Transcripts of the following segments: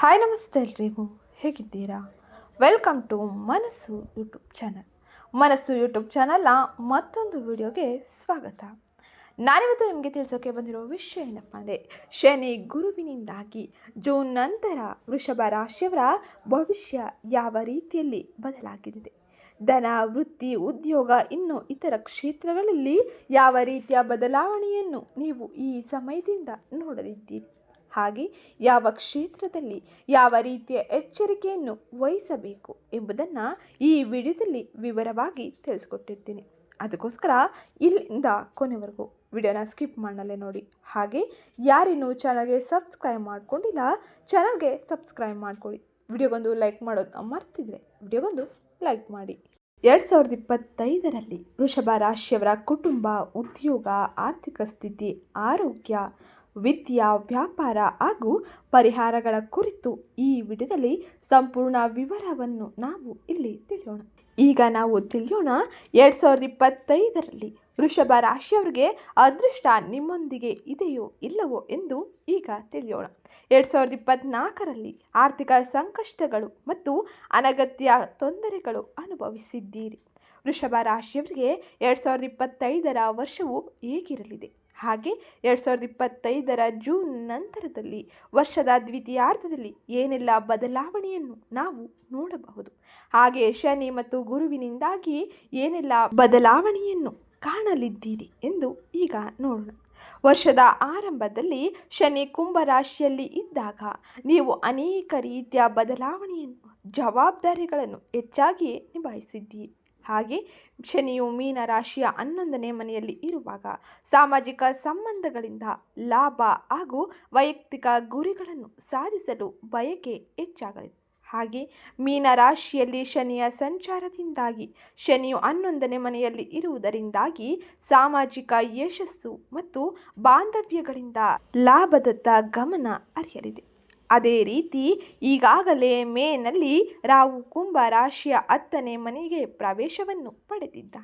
Hi ನಮಸ್ತೆ ಎಲ್ರಿಗೂ. ಹೇಗಿದ್ದೀರಾ? Welcome to Manasu YouTube channel. Manasu YouTube ಚಾನಲ್ನ ಮತ್ತೊಂದು ವಿಡಿಯೋಗೆ ಸ್ವಾಗತ. ನಾನಿವತ್ತು ನಿಮಗೆ ತಿಳಿಸೋಕೆ ಬಂದಿರೋ ವಿಷಯ ಏನಪ್ಪ ಅಂದರೆ, ಶನಿ ಗುರುವಿನಿಂದಾಗಿ ಜೂನ್ ನಂತರ ವೃಷಭ ರಾಶಿಯವರ ಭವಿಷ್ಯ ಯಾವ ರೀತಿಯಲ್ಲಿ ಬದಲಾಗಿದೆ ಧನ, ವೃತ್ತಿ, ಉದ್ಯೋಗ, ಇನ್ನು ಇತರ ಕ್ಷೇತ್ರಗಳಲ್ಲಿ ಯಾವ ರೀತಿಯ ಬದಲಾವಣೆಯನ್ನು ನೀವು ಈ ಸಮಯದಿಂದ ನೋಡಲಿದ್ದೀರಿ? ಹಾಗೆ ಯಾವ ಕ್ಷೇತ್ರದಲ್ಲಿ ಯಾವ ರೀತಿಯ ಎಚ್ಚರಿಕೆಯನ್ನು ವಹಿಸಬೇಕು ಎಂಬುದನ್ನು ಈ ವಿಡಿಯೋದಲ್ಲಿ ವಿವರವಾಗಿ ತಿಳಿಸ್ಕೊಟ್ಟಿರ್ತೀನಿ. ಅದಕ್ಕೋಸ್ಕರ ಇಲ್ಲಿಂದ ಕೊನೆವರೆಗೂ ವಿಡಿಯೋನ ಸ್ಕಿಪ್ ಮಾಡಲೇ ನೋಡಿ. ಹಾಗೆ ಯಾರಿನ್ನೂ ಚಾನಲ್ಗೆ ಸಬ್ಸ್ಕ್ರೈಬ್ ಮಾಡ್ಕೊಂಡಿಲ್ಲ, ಚಾನಲ್ಗೆ ಸಬ್ಸ್ಕ್ರೈಬ್ ಮಾಡ್ಕೊಳ್ಳಿ. ವಿಡಿಯೋಗೊಂದು ಲೈಕ್ ಮಾಡೋದು ಮರ್ತಿದ್ರೆ ವಿಡಿಯೋಗೊಂದು ಲೈಕ್ ಮಾಡಿ. ಎರಡು ಸಾವಿರದ ಇಪ್ಪತ್ತೈದರಲ್ಲಿ ವೃಷಭ ರಾಶಿಯವರ ಕುಟುಂಬ, ಉದ್ಯೋಗ, ಆರ್ಥಿಕ ಸ್ಥಿತಿ, ಆರೋಗ್ಯ ವಿದ್ಯಾ ವ್ಯಾಪಾರ ಹಾಗೂ ಪರಿಹಾರಗಳ ಕುರಿತು ಈ ವಿಡಿಯೋದಲ್ಲಿ ಸಂಪೂರ್ಣ ವಿವರವನ್ನು ನಾವು ಇಲ್ಲಿ ತಿಳಿಯೋಣ. ಈಗ ನಾವು ತಿಳಿಯೋಣ, ಎರಡು ಸಾವಿರದ ಇಪ್ಪತ್ತೈದರಲ್ಲಿ ವೃಷಭ ರಾಶಿಯವರಿಗೆ ಅದೃಷ್ಟ ನಿಮ್ಮೊಂದಿಗೆ ಇದೆಯೋ ಇಲ್ಲವೋ ಎಂದು ಈಗ ತಿಳಿಯೋಣ. ಎರಡು ಸಾವಿರದ ಇಪ್ಪತ್ತ್ನಾಲ್ಕರಲ್ಲಿ ಆರ್ಥಿಕ ಸಂಕಷ್ಟಗಳು ಮತ್ತು ಅನಗತ್ಯ ತೊಂದರೆಗಳು ಅನುಭವಿಸಿದ್ದೀರಿ. ವೃಷಭ ರಾಶಿಯವರಿಗೆ ಎರಡು ಸಾವಿರದ ಇಪ್ಪತ್ತೈದರ ವರ್ಷವು ಹೇಗಿರಲಿದೆ? ಹಾಗೆ ಎರಡು ಸಾವಿರದ ಇಪ್ಪತ್ತೈದರ ಜೂನ್ ನಂತರದಲ್ಲಿ ವರ್ಷದ ದ್ವಿತೀಯಾರ್ಧದಲ್ಲಿ ಏನೆಲ್ಲ ಬದಲಾವಣೆಯನ್ನು ನಾವು ನೋಡಬಹುದು? ಹಾಗೆ ಶನಿ ಮತ್ತು ಗುರುವಿನಿಂದಾಗಿ ಏನೆಲ್ಲ ಬದಲಾವಣೆಯನ್ನು ಕಾಣಲಿದ್ದೀರಿ ಎಂದು ಈಗ ನೋಡೋಣ. ವರ್ಷದ ಆರಂಭದಲ್ಲಿ ಶನಿ ಕುಂಭರಾಶಿಯಲ್ಲಿ ಇದ್ದಾಗ ನೀವು ಅನೇಕ ರೀತಿಯ ಬದಲಾವಣೆಯನ್ನು, ಜವಾಬ್ದಾರಿಗಳನ್ನು ಹೆಚ್ಚಾಗಿ ನಿಭಾಯಿಸಿದ್ದೀರಿ. ಹಾಗೆ ಶನಿಯು ಮೀನ ರಾಶಿಯ ಹನ್ನೊಂದನೇ ಮನೆಯಲ್ಲಿ ಇರುವಾಗ ಸಾಮಾಜಿಕ ಸಂಬಂಧಗಳಿಂದ ಲಾಭ ಹಾಗೂ ವೈಯಕ್ತಿಕ ಗುರಿಗಳನ್ನು ಸಾಧಿಸಲು ಬಯಕೆ ಹೆಚ್ಚಾಗಲಿದೆ ಹಾಗೆ ಮೀನ ರಾಶಿಯಲ್ಲಿ ಶನಿಯ ಸಂಚಾರದಿಂದಾಗಿ ಶನಿಯು ಹನ್ನೊಂದನೇ ಮನೆಯಲ್ಲಿ ಇರುವುದರಿಂದಾಗಿ ಸಾಮಾಜಿಕ ಯಶಸ್ಸು ಮತ್ತು ಬಾಂಧವ್ಯಗಳಿಂದ ಲಾಭದತ್ತ ಗಮನ ಹರಿಯಲಿದೆ. ಅದೇ ರೀತಿ ಈಗಾಗಲೇ ಮೇನಲ್ಲಿ ರಾವು ಕುಂಭ ರಾಶಿಯ ಹತ್ತನೇ ಮನೆಗೆ ಪ್ರವೇಶವನ್ನು ಪಡೆದಿದ್ದ.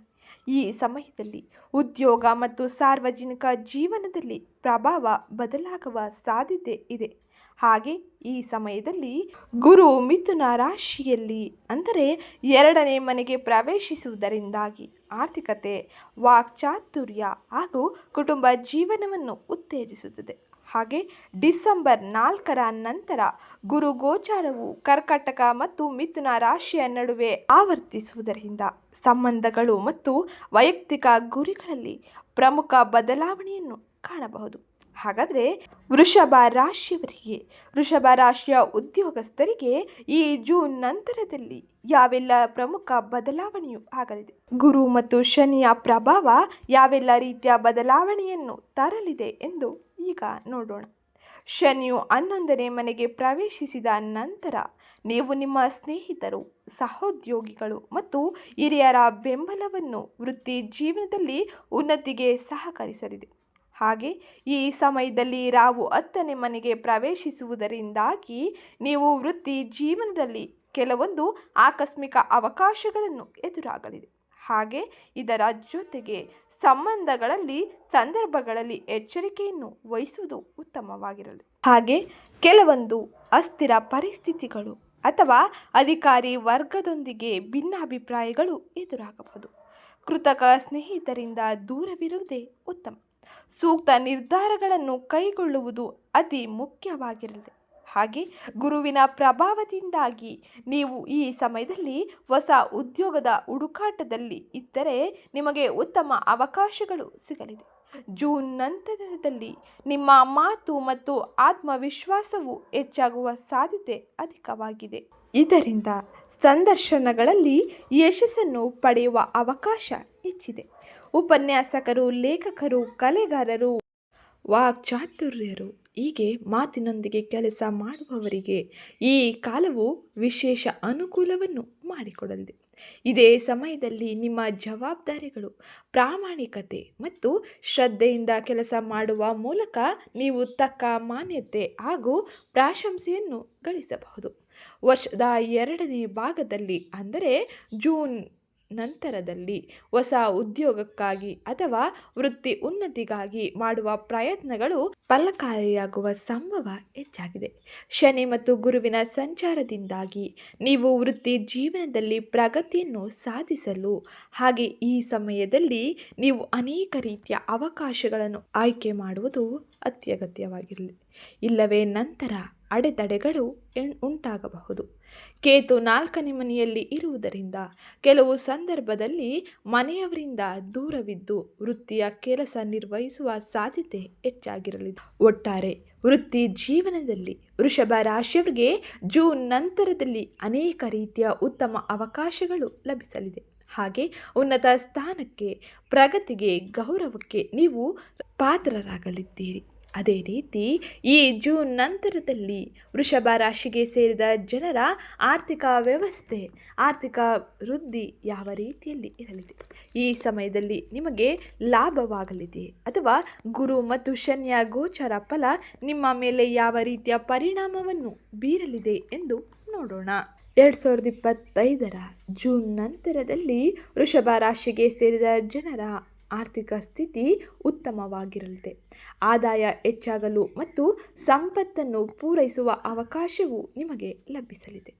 ಈ ಸಮಯದಲ್ಲಿ ಉದ್ಯೋಗ ಮತ್ತು ಸಾರ್ವಜನಿಕ ಜೀವನದಲ್ಲಿ ಪ್ರಭಾವ ಬದಲಾಗುವ ಸಾಧ್ಯತೆ ಇದೆ. ಹಾಗೆ ಈ ಸಮಯದಲ್ಲಿ ಗುರು ಮಿಥುನ ರಾಶಿಯಲ್ಲಿ ಅಂದರೆ ಎರಡನೇ ಮನೆಗೆ ಪ್ರವೇಶಿಸುವುದರಿಂದಾಗಿ ಆರ್ಥಿಕತೆ, ವಾಕ್ಚಾತುರ್ಯ ಹಾಗೂ ಕುಟುಂಬ ಜೀವನವನ್ನು ಉತ್ತೇಜಿಸುತ್ತದೆ. ಹಾಗೆ ಡಿಸೆಂಬರ್ ನಾಲ್ಕರ ನಂತರ ಗುರು ಗೋಚಾರವು ಕರ್ಕಟಕ ಮತ್ತು ಮಿಥುನ ರಾಶಿಯ ನಡುವೆ ಆವರ್ತಿಸುವುದರಿಂದ ಸಂಬಂಧಗಳು ಮತ್ತು ವೈಯಕ್ತಿಕ ಗುರಿಗಳಲ್ಲಿ ಪ್ರಮುಖ ಬದಲಾವಣೆಯನ್ನು ಕಾಣಬಹುದು. ಹಾಗಾದರೆ ವೃಷಭ ರಾಶಿಯವರಿಗೆ, ವೃಷಭ ರಾಶಿಯ ಉದ್ಯೋಗಸ್ಥರಿಗೆ ಈ ಜೂನ್ ನಂತರದಲ್ಲಿ ಯಾವೆಲ್ಲ ಪ್ರಮುಖ ಬದಲಾವಣೆಯು ಆಗಲಿದೆ? ಗುರು ಮತ್ತು ಶನಿಯ ಪ್ರಭಾವ ಯಾವೆಲ್ಲ ರೀತಿಯ ಬದಲಾವಣೆಯನ್ನು ತರಲಿದೆ ಎಂದು ಈಗ ನೋಡೋಣ. ಶನಿಯು ಹನ್ನೊಂದನೇ ಮನೆಗೆ ಪ್ರವೇಶಿಸಿದ ನಂತರ ನೀವು ನಿಮ್ಮ ಸ್ನೇಹಿತರು, ಸಹೋದ್ಯೋಗಿಗಳು ಮತ್ತು ಹಿರಿಯರ ಬೆಂಬಲವನ್ನು ವೃತ್ತಿ ಜೀವನದಲ್ಲಿ ಉನ್ನತಿಗೆ ಸಹಕರಿಸಲಿದೆ. ಹಾಗೆ ಈ ಸಮಯದಲ್ಲಿ ರಾವು ಹತ್ತನೇ ಮನೆಗೆ ಪ್ರವೇಶಿಸುವುದರಿಂದಾಗಿ ನೀವು ವೃತ್ತಿ ಜೀವನದಲ್ಲಿ ಕೆಲವೊಂದು ಆಕಸ್ಮಿಕ ಅವಕಾಶಗಳನ್ನು ಎದುರಾಗಲಿದೆ. ಹಾಗೆ ಇದರ ಜೊತೆಗೆ ಸಂಬಂಧಗಳಲ್ಲಿ, ಸಂದರ್ಭಗಳಲ್ಲಿ ಎಚ್ಚರಿಕೆಯನ್ನು ವಹಿಸುವುದು ಉತ್ತಮವಾಗಿರಲಿ. ಹಾಗೆ ಕೆಲವೊಂದು ಅಸ್ಥಿರ ಪರಿಸ್ಥಿತಿಗಳು ಅಥವಾ ಅಧಿಕಾರಿ ವರ್ಗದೊಂದಿಗೆ ಭಿನ್ನಾಭಿಪ್ರಾಯಗಳು ಎದುರಾಗಬಹುದು. ಕೃತಕ ಸ್ನೇಹಿತರಿಂದ ದೂರವಿರುವುದೇ ಉತ್ತಮ. ಸೂಕ್ತ ನಿರ್ಧಾರಗಳನ್ನು ಕೈಗೊಳ್ಳುವುದು ಅತಿ ಮುಖ್ಯವಾಗಿರಲಿದೆ ಹಾಗೆ ಗುರುವಿನ ಪ್ರಭಾವದಿಂದಾಗಿ ನೀವು ಈ ಸಮಯದಲ್ಲಿ ಹೊಸ ಉದ್ಯೋಗದ ಹುಡುಕಾಟದಲ್ಲಿ ಇದ್ದರೆ ನಿಮಗೆ ಉತ್ತಮ ಅವಕಾಶಗಳು ಸಿಗಲಿದೆ. ಜೂನ್ ನಂತರದಲ್ಲಿ ನಿಮ್ಮ ಮಾತು ಮತ್ತು ಆತ್ಮವಿಶ್ವಾಸವು ಹೆಚ್ಚಾಗುವ ಸಾಧ್ಯತೆ ಅಧಿಕವಾಗಿದೆ. ಇದರಿಂದ ಸಂದರ್ಶನಗಳಲ್ಲಿ ಯಶಸ್ಸನ್ನು ಪಡೆಯುವ ಅವಕಾಶ ಹೆಚ್ಚಿದೆ. ಉಪನ್ಯಾಸಕರು, ಲೇಖಕರು, ಕಲೆಗಾರರು ವಾಕ್ಚಾತುರ್ಯರು ಹೀಗೆ ಮಾತಿನೊಂದಿಗೆ ಕೆಲಸ ಮಾಡುವವರಿಗೆ ಈ ಕಾಲವು ವಿಶೇಷ ಅನುಕೂಲವನ್ನು ಮಾಡಿಕೊಡಲಿದೆ. ಇದೇ ಸಮಯದಲ್ಲಿ ನಿಮ್ಮ ಜವಾಬ್ದಾರಿಗಳು, ಪ್ರಾಮಾಣಿಕತೆ ಮತ್ತು ಶ್ರದ್ಧೆಯಿಂದ ಕೆಲಸ ಮಾಡುವ ಮೂಲಕ ನೀವು ತಕ್ಕ ಮಾನ್ಯತೆ ಹಾಗೂ ಪ್ರಾಶಂಸೆಯನ್ನು ಗಳಿಸಬಹುದು. ವರ್ಷದ ಎರಡನೇ ಭಾಗದಲ್ಲಿ ಅಂದರೆ ಜೂನ್ ನಂತರದಲ್ಲಿ ಹೊಸ ಉದ್ಯೋಗಕ್ಕಾಗಿ ಅಥವಾ ವೃತ್ತಿ ಉನ್ನತಿಗಾಗಿ ಮಾಡುವ ಪ್ರಯತ್ನಗಳು ಫಲಕಾರಿಯಾಗುವ ಸಂಭವ ಹೆಚ್ಚಾಗಿದೆ. ಶನಿ ಮತ್ತು ಗುರುವಿನ ಸಂಚಾರದಿಂದಾಗಿ ನೀವು ವೃತ್ತಿ ಜೀವನದಲ್ಲಿ ಪ್ರಗತಿಯನ್ನು ಸಾಧಿಸಲು ಹಾಗೆ ಈ ಸಮಯದಲ್ಲಿ ನೀವು ಅನೇಕ ರೀತಿಯ ಅವಕಾಶಗಳನ್ನು ಆಯ್ಕೆ ಮಾಡುವುದು ಅತ್ಯಗತ್ಯವಾಗಿರಲಿ. ಇಲ್ಲವೇ ನಂತರ ಅಡೆತಡೆಗಳು ಉಂಟಾಗಬಹುದು. ಕೇತು ನಾಲ್ಕನೇ ಮನೆಯಲ್ಲಿ ಇರುವುದರಿಂದ ಕೆಲವು ಸಂದರ್ಭದಲ್ಲಿ ಮನೆಯವರಿಂದ ದೂರವಿದ್ದು ವೃತ್ತಿಯ ಕೆಲಸ ನಿರ್ವಹಿಸುವ ಸಾಧ್ಯತೆ ಹೆಚ್ಚಾಗಿರಲಿದೆ. ಒಟ್ಟಾರೆ ವೃತ್ತಿ ಜೀವನದಲ್ಲಿ ವೃಷಭ ರಾಶಿಯವರಿಗೆ ಜೂನ್ ನಂತರದಲ್ಲಿ ಅನೇಕ ರೀತಿಯ ಉತ್ತಮ ಅವಕಾಶಗಳು ಲಭಿಸಲಿದೆ. ಹಾಗೆ ಉನ್ನತ ಸ್ಥಾನಕ್ಕೆ ಪ್ರಗತಿಗೆ ಗೌರವಕ್ಕೆ ನೀವು ಪಾತ್ರರಾಗಲಿದ್ದೀರಿ. ಅದೇ ರೀತಿ ಈ ಜೂನ್ ನಂತರದಲ್ಲಿ ವೃಷಭ ರಾಶಿಗೆ ಸೇರಿದ ಜನರ ಆರ್ಥಿಕ ವ್ಯವಸ್ಥೆ, ಆರ್ಥಿಕ ವೃದ್ಧಿ ಯಾವ ರೀತಿಯಲ್ಲಿ ಇರಲಿದೆ? ಈ ಸಮಯದಲ್ಲಿ ನಿಮಗೆ ಲಾಭವಾಗಲಿದೆ ಅಥವಾ ಗುರು ಮತ್ತು ಶನಿಯ ಗೋಚರ ಫಲ ನಿಮ್ಮ ಮೇಲೆ ಯಾವ ರೀತಿಯ ಪರಿಣಾಮವನ್ನು ಬೀರಲಿದೆ ಎಂದು ನೋಡೋಣ. ಎರಡು ಸಾವಿರದ ಇಪ್ಪತ್ತೈದರ ಜೂನ್ ನಂತರದಲ್ಲಿ ವೃಷಭ ರಾಶಿಗೆ ಸೇರಿದ ಜನರ ಆರ್ಥಿಕ ಸ್ಥಿತಿ ಉತ್ತಮವಾಗಿರಲಿದೆ. ಆದಾಯ ಹೆಚ್ಚಾಗಲು ಮತ್ತು ಸಂಪತ್ತನ್ನು ಪೂರೈಸುವ ಅವಕಾಶವು ನಿಮಗೆ ಲಭಿಸಲಿದೆ.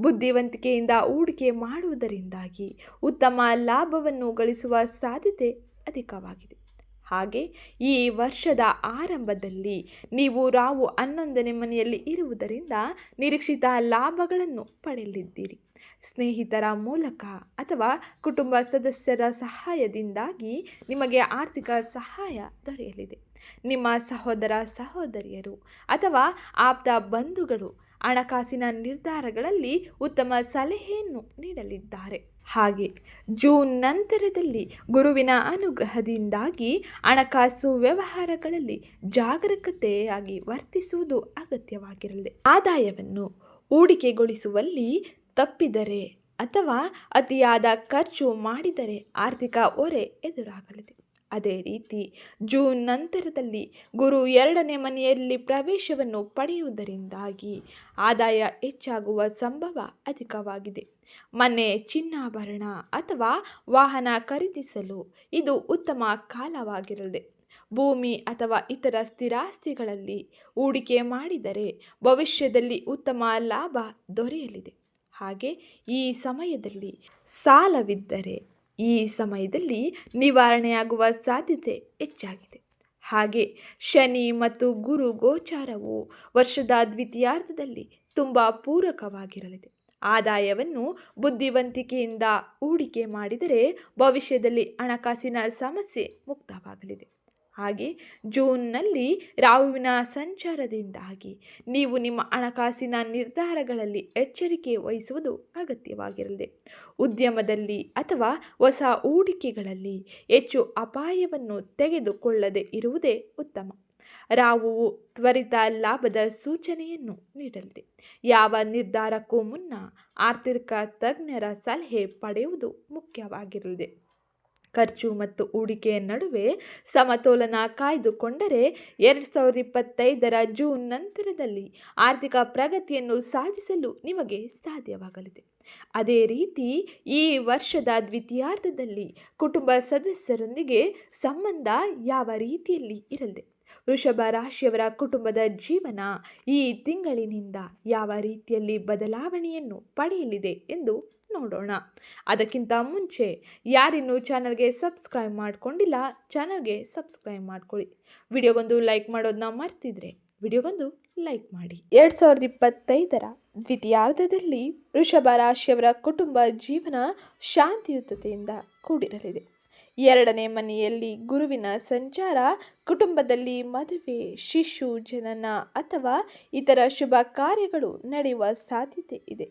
ಬುದ್ಧಿವಂತಿಕೆಯಿಂದ ಹೂಡಿಕೆ ಮಾಡುವುದರಿಂದಾಗಿ ಉತ್ತಮ ಲಾಭವನ್ನು ಗಳಿಸುವ ಸಾಧ್ಯತೆ ಅಧಿಕವಾಗಿದೆ. ಹಾಗೆ ಈ ವರ್ಷದ ಆರಂಭದಲ್ಲಿ ನೀವು ರಾವು ಹನ್ನೊಂದನೇ ಮನೆಯಲ್ಲಿ ಇರುವುದರಿಂದ ನಿರೀಕ್ಷಿತ ಲಾಭಗಳನ್ನು ಪಡೆಯಲಿದ್ದೀರಿ. ಸ್ನೇಹಿತರ ಮೂಲಕ ಅಥವಾ ಕುಟುಂಬ ಸದಸ್ಯರ ಸಹಾಯದಿಂದಾಗಿ ನಿಮಗೆ ಆರ್ಥಿಕ ಸಹಾಯ ದೊರೆಯಲಿದೆ. ನಿಮ್ಮ ಸಹೋದರ ಸಹೋದರಿಯರು ಅಥವಾ ಆಪ್ತ ಬಂಧುಗಳು ಹಣಕಾಸಿನ ನಿರ್ಧಾರಗಳಲ್ಲಿ ಉತ್ತಮ ಸಲಹೆಯನ್ನು ನೀಡಲಿದ್ದಾರೆ. ಹಾಗೆ ಜೂನ್ ನಂತರದಲ್ಲಿ ಗುರುವಿನ ಅನುಗ್ರಹದಿಂದಾಗಿ ಹಣಕಾಸು ವ್ಯವಹಾರಗಳಲ್ಲಿ ಜಾಗರೂಕತೆಯಾಗಿ ವರ್ತಿಸುವುದು ಅಗತ್ಯವಾಗಿರಲಿದೆ. ಆದಾಯವನ್ನು ಹೂಡಿಕೆಗೊಳಿಸುವಲ್ಲಿ ತಪ್ಪಿದರೆ ಅಥವಾ ಅತಿಯಾದ ಖರ್ಚು ಮಾಡಿದರೆ ಆರ್ಥಿಕ ಹೊರೆ ಎದುರಾಗಲಿದೆ. ಅದೇ ರೀತಿ ಜೂನ್ ನಂತರದಲ್ಲಿ ಗುರು ಎರಡನೇ ಮನೆಯಲ್ಲಿ ಪ್ರವೇಶವನ್ನು ಪಡೆಯುವುದರಿಂದಾಗಿ ಆದಾಯ ಹೆಚ್ಚಾಗುವ ಸಂಭವ ಅಧಿಕವಾಗಿದೆ. ಮನೆ ಚಿನ್ನಾಭರಣ ಅಥವಾ ವಾಹನ ಖರೀದಿಸಲು ಇದು ಉತ್ತಮ ಕಾಲವಾಗಿರಲಿದೆ. ಭೂಮಿ ಅಥವಾ ಇತರ ಸ್ಥಿರಾಸ್ತಿಗಳಲ್ಲಿ ಹೂಡಿಕೆ ಮಾಡಿದರೆ ಭವಿಷ್ಯದಲ್ಲಿ ಉತ್ತಮ ಲಾಭ ದೊರೆಯಲಿದೆ. ಹಾಗೆ ಈ ಸಮಯದಲ್ಲಿ ಸಾಲವಿದ್ದರೆ ಈ ಸಮಯದಲ್ಲಿ ನಿವಾರಣೆಯಾಗುವ ಸಾಧ್ಯತೆ ಹೆಚ್ಚಾಗಿದೆ. ಹಾಗೆ ಶನಿ ಮತ್ತು ಗುರು ಗೋಚಾರವು ವರ್ಷದ ದ್ವಿತೀಯಾರ್ಧದಲ್ಲಿ ತುಂಬ ಪೂರಕವಾಗಿರಲಿದೆ. ಆದಾಯವನ್ನು ಬುದ್ಧಿವಂತಿಕೆಯಿಂದ ಹೂಡಿಕೆ ಮಾಡಿದರೆ ಭವಿಷ್ಯದಲ್ಲಿ ಹಣಕಾಸಿನ ಸಮಸ್ಯೆ ಮುಕ್ತವಾಗಲಿದೆ. ಹಾಗೆ ಜೂನ್ನಲ್ಲಿ ರಾಹುವಿನ ಸಂಚಾರದಿಂದಾಗಿ ನೀವು ನಿಮ್ಮ ಹಣಕಾಸಿನ ನಿರ್ಧಾರಗಳಲ್ಲಿ ಎಚ್ಚರಿಕೆ ವಹಿಸುವುದು ಅಗತ್ಯವಾಗಿರಲಿದೆ. ಉದ್ಯಮದಲ್ಲಿ ಅಥವಾ ಹೊಸ ಹೂಡಿಕೆಗಳಲ್ಲಿ ಹೆಚ್ಚು ಅಪಾಯವನ್ನು ತೆಗೆದುಕೊಳ್ಳದೆ ಇರುವುದೇ ಉತ್ತಮ. ರಾಹುವು ತ್ವರಿತ ಲಾಭದ ಸೂಚನೆಯನ್ನು ನೀಡಲಿದೆ. ಯಾವ ನಿರ್ಧಾರಕ್ಕೂ ಮುನ್ನ ಆರ್ಥಿಕ ತಜ್ಞರ ಸಲಹೆ ಪಡೆಯುವುದು ಮುಖ್ಯವಾಗಿರಲಿದೆ. ಖರ್ಚು ಮತ್ತು ಹೂಡಿಕೆಯ ನಡುವೆ ಸಮತೋಲನ ಕಾಯ್ದುಕೊಂಡರೆ ಎರಡು ಸಾವಿರದ ಇಪ್ಪತ್ತೈದರ ಜೂನ್ ನಂತರದಲ್ಲಿ ಆರ್ಥಿಕ ಪ್ರಗತಿಯನ್ನು ಸಾಧಿಸಲು ನಿಮಗೆ ಸಾಧ್ಯವಾಗಲಿದೆ. ಅದೇ ರೀತಿ ಈ ವರ್ಷದ ದ್ವಿತೀಯಾರ್ಧದಲ್ಲಿ ಕುಟುಂಬ ಸದಸ್ಯರೊಂದಿಗೆ ಸಂಬಂಧ ಯಾವ ರೀತಿಯಲ್ಲಿ ಇರಲಿದೆ? ವೃಷಭ ರಾಶಿಯವರ ಕುಟುಂಬದ ಜೀವನ ಈ ತಿಂಗಳಿನಿಂದ ಯಾವ ರೀತಿಯಲ್ಲಿ ಬದಲಾವಣೆಯನ್ನು ಪಡೆಯಲಿದೆ ಎಂದು ನೋಡೋಣ. ಅದಕ್ಕಿಂತ ಮುಂಚೆ ಯಾರಿನ್ನೂ ಚಾನಲ್ಗೆ ಸಬ್ಸ್ಕ್ರೈಬ್ ಮಾಡ್ಕೊಂಡಿಲ್ಲ, ಚಾನಲ್ಗೆ ಸಬ್ಸ್ಕ್ರೈಬ್ ಮಾಡ್ಕೊಳ್ಳಿ. ವಿಡಿಯೋಗೊಂದು ಲೈಕ್ ಮಾಡೋದನ್ನ ಮರ್ತಿದ್ರೆ ವಿಡಿಯೋಗೊಂದು ಲೈಕ್ ಮಾಡಿ. ಎರಡು ಸಾವಿರದ ಇಪ್ಪತ್ತೈದರ ದ್ವಿತೀಯಾರ್ಧದಲ್ಲಿ ವೃಷಭ ರಾಶಿಯವರ ಕುಟುಂಬ ಜೀವನ ಶಾಂತಿಯುತತೆಯಿಂದ ಕೂಡಿರಲಿದೆ. ಎರಡನೇ ಮನೆಯಲ್ಲಿ ಗುರುವಿನ ಸಂಚಾರ, ಕುಟುಂಬದಲ್ಲಿ ಮದುವೆ, ಶಿಶು, ಜನನ ಅಥವಾ ಇತರ ಶುಭ ಕಾರ್ಯಗಳು ನಡೆಯುವ ಸಾಧ್ಯತೆ ಇದೆ.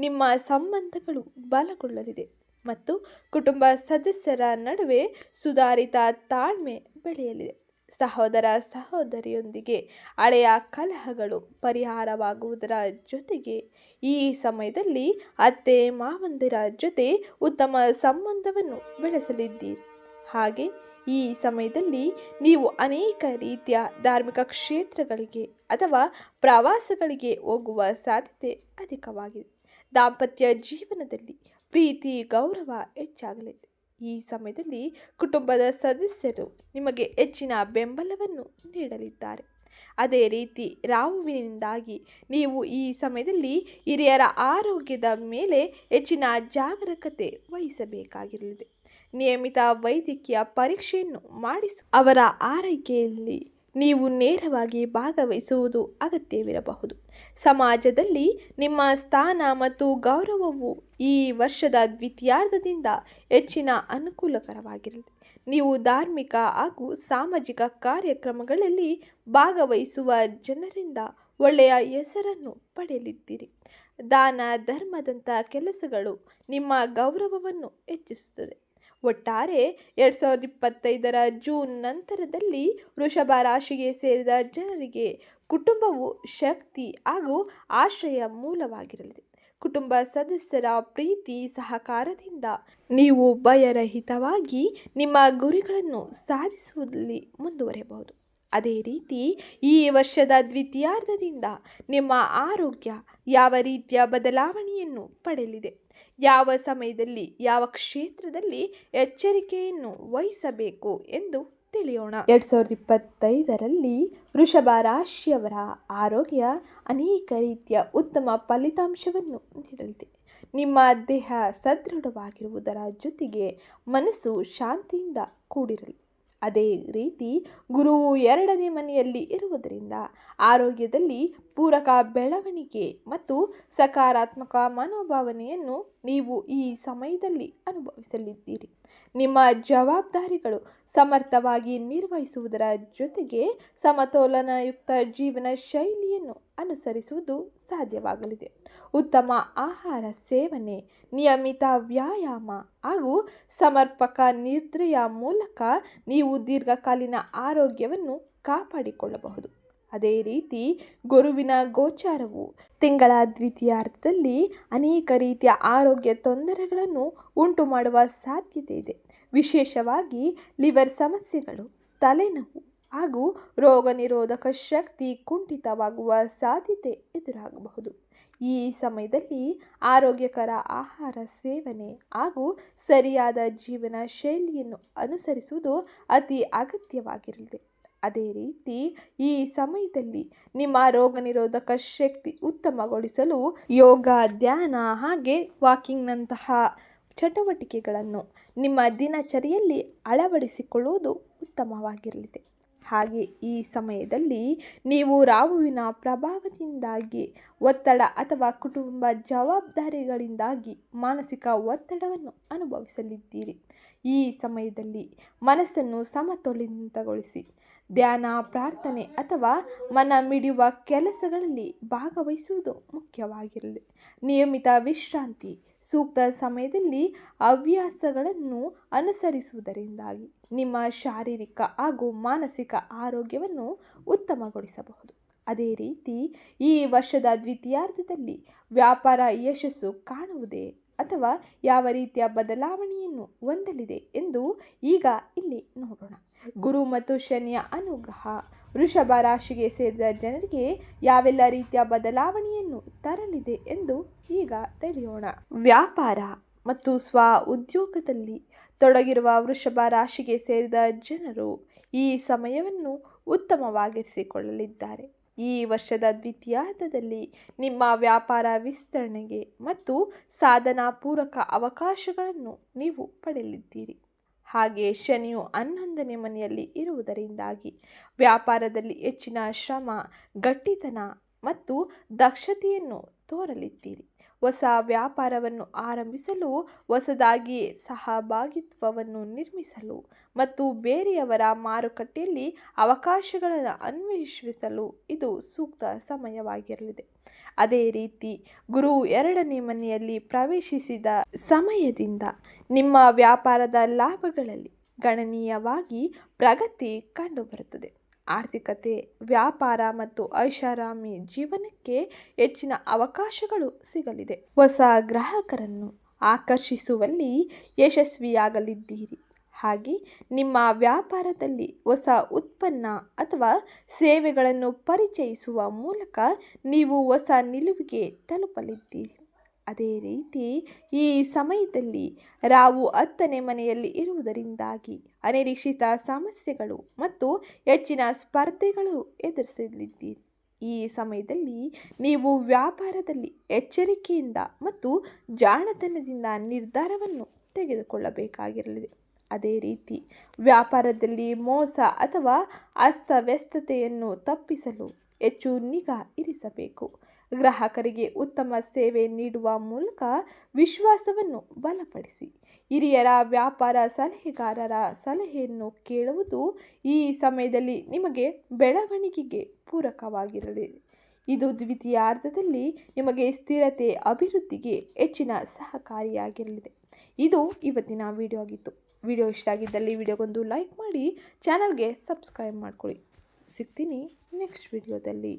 ನಿಮ್ಮ ಸಂಬಂಧಗಳು ಬಲಗೊಳ್ಳಲಿದೆ ಮತ್ತು ಕುಟುಂಬ ಸದಸ್ಯರ ನಡುವೆ ಸುಧಾರಿತ ತಾಳ್ಮೆ ಬೆಳೆಯಲಿದೆ. ಸಹೋದರ ಸಹೋದರಿಯೊಂದಿಗೆ ಹಳೆಯ ಕಲಹಗಳು ಪರಿಹಾರವಾಗುವುದರ ಜೊತೆಗೆ ಈ ಸಮಯದಲ್ಲಿ ಅತ್ತೆ ಮಾವಂದಿರ ಜೊತೆ ಉತ್ತಮ ಸಂಬಂಧವನ್ನು ಬೆಳೆಸಲಿದ್ದೀರಿ. ಹಾಗೆ ಈ ಸಮಯದಲ್ಲಿ ನೀವು ಅನೇಕ ರೀತಿಯ ಧಾರ್ಮಿಕ ಕ್ಷೇತ್ರಗಳಿಗೆ ಅಥವಾ ಪ್ರವಾಸಗಳಿಗೆ ಹೋಗುವ ಸಾಧ್ಯತೆ ಅಧಿಕವಾಗಿದೆ. ದಾಂಪತ್ಯ ಜೀವನದಲ್ಲಿ ಪ್ರೀತಿ, ಗೌರವ ಹೆಚ್ಚಾಗಲಿದೆ. ಈ ಸಮಯದಲ್ಲಿ ಕುಟುಂಬದ ಸದಸ್ಯರು ನಿಮಗೆ ಹೆಚ್ಚಿನ ಬೆಂಬಲವನ್ನು ನೀಡಲಿದ್ದಾರೆ. ಅದೇ ರೀತಿ ರಾಹುವಿನಿಂದಾಗಿ ನೀವು ಈ ಸಮಯದಲ್ಲಿ ಹಿರಿಯರ ಆರೋಗ್ಯದ ಮೇಲೆ ಹೆಚ್ಚಿನ ಜಾಗರೂಕತೆ ವಹಿಸಬೇಕಾಗಿರಲಿದೆ. ನಿಯಮಿತ ವೈದ್ಯಕೀಯ ಪರೀಕ್ಷೆಯನ್ನು ಮಾಡಿಸಿ ಅವರ ಆರೈಕೆಯಲ್ಲಿ ನೀವು ನೇರವಾಗಿ ಭಾಗವಹಿಸುವುದು ಅಗತ್ಯವಿರಬಹುದು. ಸಮಾಜದಲ್ಲಿ ನಿಮ್ಮ ಸ್ಥಾನ ಮತ್ತು ಗೌರವವು ಈ ವರ್ಷದ ದ್ವಿತೀಯಾರ್ಧದಿಂದ ಹೆಚ್ಚಿನ ಅನುಕೂಲಕರವಾಗಿರಲಿದೆ ನೀವು ಧಾರ್ಮಿಕ ಹಾಗೂ ಸಾಮಾಜಿಕ ಕಾರ್ಯಕ್ರಮಗಳಲ್ಲಿ ಭಾಗವಹಿಸುವ ಜನರಿಂದ ಒಳ್ಳೆಯ ಹೆಸರನ್ನು ಪಡೆಯಲಿದ್ದೀರಿ. ದಾನ, ಧರ್ಮದಂಥ ಕೆಲಸಗಳು ನಿಮ್ಮ ಗೌರವವನ್ನು ಹೆಚ್ಚಿಸುತ್ತದೆ. ಒಟ್ಟಾರೆ ಎರಡು ಸಾವಿರದ ಇಪ್ಪತ್ತೈದರ ಜೂನ್ ನಂತರದಲ್ಲಿ ವೃಷಭ ರಾಶಿಗೆ ಸೇರಿದ ಜನರಿಗೆ ಕುಟುಂಬವು ಶಕ್ತಿ ಹಾಗೂ ಆಶ್ರಯ ಮೂಲವಾಗಿರಲಿದೆ. ಕುಟುಂಬ ಸದಸ್ಯರ ಪ್ರೀತಿ ಸಹಕಾರದಿಂದ ನೀವು ಭಯರಹಿತವಾಗಿ ನಿಮ್ಮ ಗುರಿಗಳನ್ನು ಸಾಧಿಸುವಲ್ಲಿ ಮುಂದುವರೆಯಬಹುದು. ಅದೇ ರೀತಿ ಈ ವರ್ಷದ ದ್ವಿತೀಯಾರ್ಧದಿಂದ ನಿಮ್ಮ ಆರೋಗ್ಯ ಯಾವ ರೀತಿಯ ಬದಲಾವಣೆಯನ್ನು ಪಡೆಯಲಿದೆ? ಯಾವ ಸಮಯದಲ್ಲಿ, ಯಾವ ಕ್ಷೇತ್ರದಲ್ಲಿ ಎಚ್ಚರಿಕೆಯನ್ನು ವಹಿಸಬೇಕು ಎಂದು ತಿಳಿಯೋಣ. ಎರಡು ಸಾವಿರದ ಇಪ್ಪತ್ತೈದರಲ್ಲಿ ವೃಷಭ ರಾಶಿಯವರ ಆರೋಗ್ಯ ಅನೇಕ ರೀತಿಯ ಉತ್ತಮ ಫಲಿತಾಂಶವನ್ನು ನೀಡಲಿದೆ. ನಿಮ್ಮ ದೇಹ ಸದೃಢವಾಗಿರುವುದರ ಜೊತೆಗೆ ಮನಸ್ಸು ಶಾಂತಿಯಿಂದ ಕೂಡಿರಲಿ. ಅದೇ ರೀತಿ ಗುರುವು ಎರಡನೇ ಮನೆಯಲ್ಲಿ ಇರುವುದರಿಂದ ಆರೋಗ್ಯದಲ್ಲಿ ಪೂರಕ ಬೆಳವಣಿಗೆ ಮತ್ತು ಸಕಾರಾತ್ಮಕ ಮನೋಭಾವನೆಯನ್ನು ನೀವು ಈ ಸಮಯದಲ್ಲಿ ಅನುಭವಿಸಲಿದ್ದೀರಿ. ನಿಮ್ಮ ಜವಾಬ್ದಾರಿಗಳು ಸಮರ್ಥವಾಗಿ ನಿರ್ವಹಿಸುವುದರ ಜೊತೆಗೆ ಸಮತೋಲನಯುಕ್ತ ಜೀವನ ಶೈಲಿಯನ್ನು ಅನುಸರಿಸುವುದು ಸಾಧ್ಯವಾಗಲಿದೆ. ಉತ್ತಮ ಆಹಾರ ಸೇವನೆ, ನಿಯಮಿತ ವ್ಯಾಯಾಮ ಹಾಗೂ ಸಮರ್ಪಕ ನಿದ್ರೆಯ ಮೂಲಕ ನೀವು ದೀರ್ಘಕಾಲೀನ ಆರೋಗ್ಯವನ್ನು ಕಾಪಾಡಿಕೊಳ್ಳಬಹುದು. ಅದೇ ರೀತಿ ಗುರುವಿನ ಗೋಚಾರವು ತಿಂಗಳ ದ್ವಿತೀಯಾರ್ಧದಲ್ಲಿ ಅನೇಕ ರೀತಿಯ ಆರೋಗ್ಯ ತೊಂದರೆಗಳನ್ನು ಉಂಟು ಮಾಡುವ ಸಾಧ್ಯತೆ ಇದೆ. ವಿಶೇಷವಾಗಿ ಲಿವರ್ ಸಮಸ್ಯೆಗಳು, ತಲೆನೋವು ಹಾಗೂ ರೋಗ ನಿರೋಧಕ ಶಕ್ತಿ ಕುಂಠಿತವಾಗುವ ಸಾಧ್ಯತೆ ಎದುರಾಗಬಹುದು. ಈ ಸಮಯದಲ್ಲಿ ಆರೋಗ್ಯಕರ ಆಹಾರ ಸೇವನೆ ಹಾಗೂ ಸರಿಯಾದ ಜೀವನ ಶೈಲಿಯನ್ನು ಅನುಸರಿಸುವುದು ಅತಿ ಅಗತ್ಯವಾಗಿರಲಿದೆ. ಅದೇ ರೀತಿ ಈ ಸಮಯದಲ್ಲಿ ನಿಮ್ಮ ರೋಗ ನಿರೋಧಕ ಶಕ್ತಿ ಉತ್ತಮಗೊಳಿಸಲು ಯೋಗ, ಧ್ಯಾನ ಹಾಗೆ ವಾಕಿಂಗ್ನಂತಹ ಚಟುವಟಿಕೆಗಳನ್ನು ನಿಮ್ಮ ದಿನಚರಿಯಲ್ಲಿ ಅಳವಡಿಸಿಕೊಳ್ಳುವುದು ಉತ್ತಮವಾಗಿರಲಿದೆ. ಹಾಗೆ ಈ ಸಮಯದಲ್ಲಿ ನೀವು ರಾಹುವಿನ ಪ್ರಭಾವದಿಂದಾಗಿ ಒತ್ತಡ ಅಥವಾ ಕುಟುಂಬ ಜವಾಬ್ದಾರಿಗಳಿಂದಾಗಿ ಮಾನಸಿಕ ಒತ್ತಡವನ್ನು ಅನುಭವಿಸಲಿದ್ದೀರಿ. ಈ ಸಮಯದಲ್ಲಿ ಮನಸ್ಸನ್ನು ಸಮತೋಲಿತಗೊಳಿಸಿ, ಧ್ಯಾನ, ಪ್ರಾರ್ಥನೆ ಅಥವಾ ಮನ ಮಿಡಿಯುವ ಕೆಲಸಗಳಲ್ಲಿ ಭಾಗವಹಿಸುವುದು ಮುಖ್ಯವಾಗಿರಲಿ. ನಿಯಮಿತ ವಿಶ್ರಾಂತಿ, ಸೂಕ್ತ ಸಮಯದಲ್ಲಿ ಹವ್ಯಾಸಗಳನ್ನು ಅನುಸರಿಸುವುದರಿಂದಾಗಿ. ನಿಮ್ಮ ಶಾರೀರಿಕ ಹಾಗೂ ಮಾನಸಿಕ ಆರೋಗ್ಯವನ್ನು ಉತ್ತಮಗೊಳಿಸಬಹುದು. ಅದೇ ರೀತಿ ಈ ವರ್ಷದ ದ್ವಿತೀಯಾರ್ಧದಲ್ಲಿ ವ್ಯಾಪಾರ ಯಶಸ್ಸು ಕಾಣುವುದೇ ಅಥವಾ ಯಾವ ರೀತಿಯ ಬದಲಾವಣೆಯನ್ನು ಹೊಂದಲಿದೆ ಎಂದು ಈಗ ಇಲ್ಲಿ ನೋಡೋಣ. ಗುರು ಮತ್ತು ಶನಿಯ ಅನುಗ್ರಹ. ವೃಷಭ ರಾಶಿಗೆ ಸೇರಿದ ಜನರಿಗೆ ಯಾವೆಲ್ಲ ರೀತಿಯ ಬದಲಾವಣೆಯನ್ನು ತರಲಿದೆ ಎಂದು ಈಗ ತಿಳಿಯೋಣ. ವ್ಯಾಪಾರ ಮತ್ತು ಸ್ವ ಉದ್ಯೋಗದಲ್ಲಿ ತೊಡಗಿರುವ ವೃಷಭ ರಾಶಿಗೆ ಸೇರಿದ ಜನರು ಈ ಸಮಯವನ್ನು ಉತ್ತಮವಾಗಿರಿಸಿಕೊಳ್ಳಲಿದ್ದಾರೆ. ಈ ವರ್ಷದ ದ್ವಿತೀಯಾರ್ಧದಲ್ಲಿ ನಿಮ್ಮ ವ್ಯಾಪಾರ ವಿಸ್ತರಣೆಗೆ ಮತ್ತು ಸಾಧನಾ ಪೂರಕ ಅವಕಾಶಗಳನ್ನು ನೀವು ಪಡೆಯಲಿದ್ದೀರಿ. ಹಾಗೆ ಶನಿಯು ಹನ್ನೊಂದನೇ ಮನೆಯಲ್ಲಿ ಇರುವುದರಿಂದಾಗಿ ವ್ಯಾಪಾರದಲ್ಲಿ ಹೆಚ್ಚಿನ ಶ್ರಮ, ಗಟ್ಟಿತನ ಮತ್ತು ದಕ್ಷತೆಯನ್ನು ತೋರಲಿದ್ದೀರಿ. ಹೊಸ ವ್ಯಾಪಾರವನ್ನು ಆರಂಭಿಸಲು, ಹೊಸದಾಗಿ ಸಹಭಾಗಿತ್ವವನ್ನು ನಿರ್ಮಿಸಲು ಮತ್ತು ಬೇರೆಯವರ ಮಾರುಕಟ್ಟೆಯಲ್ಲಿ ಅವಕಾಶಗಳನ್ನು ಅನ್ವೇಷಿಸಲು ಇದು ಸೂಕ್ತ ಸಮಯವಾಗಿರಲಿದೆ. ಅದೇ ರೀತಿ ಗುರು ಎರಡನೇ ಮನೆಯಲ್ಲಿ ಪ್ರವೇಶಿಸಿದ ಸಮಯದಿಂದ ನಿಮ್ಮ ವ್ಯಾಪಾರದ ಲಾಭಗಳಲ್ಲಿ ಗಣನೀಯವಾಗಿ ಪ್ರಗತಿ ಕಂಡುಬರುತ್ತದೆ. ಆರ್ಥಿಕತೆ, ವ್ಯಾಪಾರ ಮತ್ತು ಐಷಾರಾಮಿ ಜೀವನಕ್ಕೆ ಹೆಚ್ಚಿನ ಅವಕಾಶಗಳು ಸಿಗಲಿದೆ. ಹೊಸ ಗ್ರಾಹಕರನ್ನು ಆಕರ್ಷಿಸುವಲ್ಲಿ ಯಶಸ್ವಿಯಾಗಲಿದ್ದೀರಿ. ಹಾಗೆ ನಿಮ್ಮ ವ್ಯಾಪಾರದಲ್ಲಿ ಹೊಸ ಉತ್ಪನ್ನ ಅಥವಾ ಸೇವೆಗಳನ್ನು ಪರಿಚಯಿಸುವ ಮೂಲಕ ನೀವು ಹೊಸ ನಿಲುವಿಗೆ ತಲುಪಲಿದ್ದೀರಿ. ಅದೇ ರೀತಿ ಈ ಸಮಯದಲ್ಲಿ ರಾವು ಹತ್ತನೇ ಮನೆಯಲ್ಲಿ ಇರುವುದರಿಂದಾಗಿ ಅನಿರೀಕ್ಷಿತ ಸಮಸ್ಯೆಗಳು ಮತ್ತು ಹೆಚ್ಚಿನ ಸ್ಪರ್ಧೆಗಳು ಎದುರಿಸಲಿದ್ದೀರಿ. ಈ ಸಮಯದಲ್ಲಿ ನೀವು ವ್ಯಾಪಾರದಲ್ಲಿ ಎಚ್ಚರಿಕೆಯಿಂದ ಮತ್ತು ಜಾಣತನದಿಂದ ನಿರ್ಧಾರವನ್ನು ತೆಗೆದುಕೊಳ್ಳಬೇಕಾಗಿರಲಿದೆ. ಅದೇ ರೀತಿ ವ್ಯಾಪಾರದಲ್ಲಿ ಮೋಸ ಅಥವಾ ಅಸ್ತವ್ಯಸ್ತತೆಯನ್ನು ತಪ್ಪಿಸಲು ಹೆಚ್ಚು ನಿಗಾ ಇರಿಸಬೇಕು. ಗ್ರಾಹಕರಿಗೆ ಉತ್ತಮ ಸೇವೆ ನೀಡುವ ಮೂಲಕ ವಿಶ್ವಾಸವನ್ನು ಬಲಪಡಿಸಿ. ಹಿರಿಯರ, ವ್ಯಾಪಾರ ಸಲಹೆಗಾರರ ಸಲಹೆಯನ್ನು ಕೇಳುವುದು ಈ ಸಮಯದಲ್ಲಿ ನಿಮಗೆ ಬೆಳವಣಿಗೆಗೆ ಪೂರಕವಾಗಿರಲಿ. ಇದು ದ್ವಿತೀಯಾರ್ಧದಲ್ಲಿ ನಿಮಗೆ ಸ್ಥಿರತೆ, ಅಭಿವೃದ್ಧಿಗೆ ಹೆಚ್ಚಿನ ಸಹಕಾರಿಯಾಗಿರಲಿದೆ. ಇದು ಇವತ್ತಿನ ವಿಡಿಯೋ ಆಗಿತ್ತು. ವಿಡಿಯೋ ಇಷ್ಟ ಆಗಿದ್ದಲ್ಲಿ ವಿಡಿಯೋಗೊಂದು ಲೈಕ್ ಮಾಡಿ ಚಾನಲ್ಗೆ ಸಬ್ಸ್ಕ್ರೈಬ್ ಮಾಡ್ಕೊಳ್ಳಿ. ಸಿಗ್ತೀನಿ ನೆಕ್ಸ್ಟ್ ವಿಡಿಯೋದಲ್ಲಿ